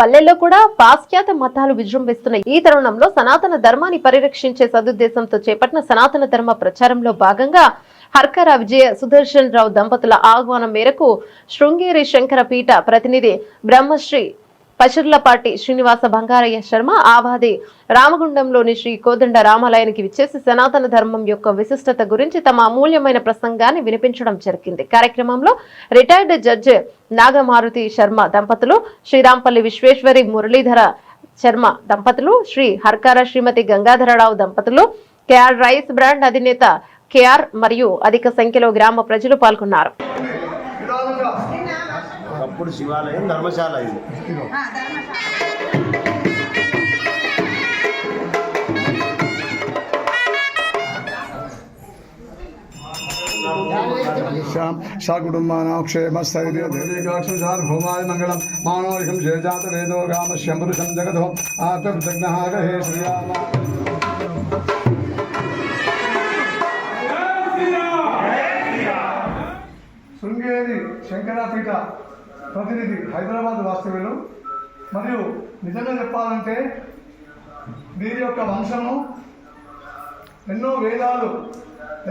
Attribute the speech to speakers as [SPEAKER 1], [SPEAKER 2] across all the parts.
[SPEAKER 1] పల్లెల్లో కూడా పాశ్చాత్య మతాలు విజృంభిస్తున్న ఈ తరుణంలో సనాతన ధర్మాన్ని పరిరక్షించే సదుద్దేశంతో చేపట్టిన సనాతన ధర్మ ప్రచారంలో భాగంగా హర్కర విజయ సుదర్శన్ రావు దంపతుల ఆహ్వానం మేరకు శృంగేరి శంకర పీఠ ప్రతినిధి బ్రహ్మశ్రీ పచర్లపాటి శ్రీనివాస బంగారయ్య శర్మ ఆవాది రామగుండంలోని శ్రీ కోదండ రామాలయానికి విచ్చేసి సనాతన ధర్మం యొక్క విశిష్టత గురించి తమ అమూల్యమైన ప్రసంగాన్ని వినిపించడం జరిగింది. కార్యక్రమంలో రిటైర్డ్ జడ్జ్ నాగమారుతి శర్మ దంపతులు శ్రీరాంపల్లి విశ్వేశ్వరి మురళీధర శర్మ దంపతులు శ్రీ హర్కార శ్రీమతి గంగాధరరావు దంపతులు కేఆర్ రైస్ బ్రాండ్ అధినేత కేఆర్ మరియు అధిక సంఖ్యలో గ్రామ ప్రజలు పాల్గొన్నారు.
[SPEAKER 2] అప్పుడు శివాలయం ధర్మశాల అయింది
[SPEAKER 3] సకుటుంబానాం క్షేమస్థైర్యక్షుషార్భూమాయ మంగళం మానోరికం జయజాత వేదో రామ శంభురుషం జగదో ఆత్మజగ్నహాగహే శ్రీరామ! శృంగేరి శంకరాపీఠ ప్రతినిధి హైదరాబాద్ వాస్తవ్యులు. మరియు నిజంగా చెప్పాలంటే వీరి యొక్క వంశము ఎన్నో వేదాలు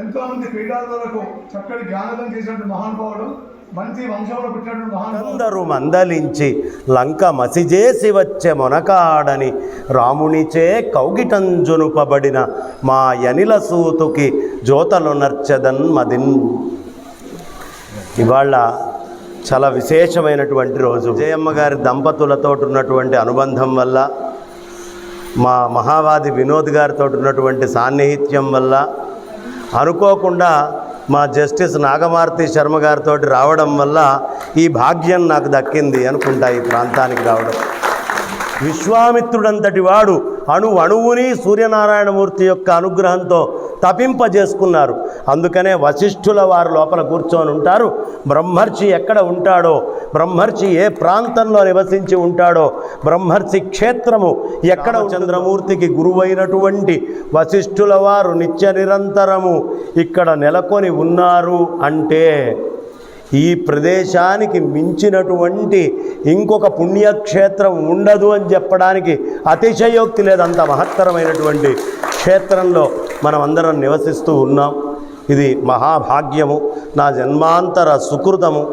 [SPEAKER 3] ఎంతోమంది క్రీడార్థులకు చక్కటి జ్ఞానం చేసినటువంటి మహానుభావుడు మంచి వంశంలో పుట్టినటువంటి
[SPEAKER 2] మహానందరు మందలించి లంక మసిజేసి వచ్చే మొనకాడని రామునిచే కౌగిటంజునుపబడిన మా యనిల సూతుకి జోతలు నర్చదన్ మదిన్. ఇవాళ చాలా విశేషమైనటువంటి రోజు. విజయమ్మ గారి దంపతులతో ఉన్నటువంటి అనుబంధం వల్ల మా మహావాది వినోద్ గారితో ఉన్నటువంటి సాన్నిహిత్యం వల్ల అనుకోకుండా మా జస్టిస్ నాగమార్తి శర్మ గారితో రావడం వల్ల ఈ భాగ్యం నాకు దక్కింది అనుకుంటా ఈ ప్రాంతానికి రావడం. విశ్వామిత్రుడంతటి వాడు అణు అణువుని సూర్యనారాయణమూర్తి యొక్క అనుగ్రహంతో తపింపజేసుకున్నారు. అందుకనే వశిష్ఠుల వారు లోపల కూర్చొని ఉంటారు. బ్రహ్మర్షి ఎక్కడ ఉంటాడో బ్రహ్మర్షి ఏ ప్రాంతంలో నివసించి ఉంటాడో బ్రహ్మర్షి క్షేత్రము ఎక్కడ చంద్రమూర్తికి గురువైనటువంటి వశిష్ఠుల వారు నిత్య నిరంతరము ఇక్కడ నెలకొని ఉన్నారు అంటే ఈ ప్రదేశానికి మించినటువంటి ఇంకొక పుణ్యక్షేత్రం ఉండదు అని చెప్పడానికి అతిశయోక్తి లేదంత మహత్తరమైనటువంటి క్షేత్రంలో మనం అందరం నివసిస్తూ ఉన్నాం. ఇది మహాభాగ్యము. నా జన్మాంతర సుకృతము.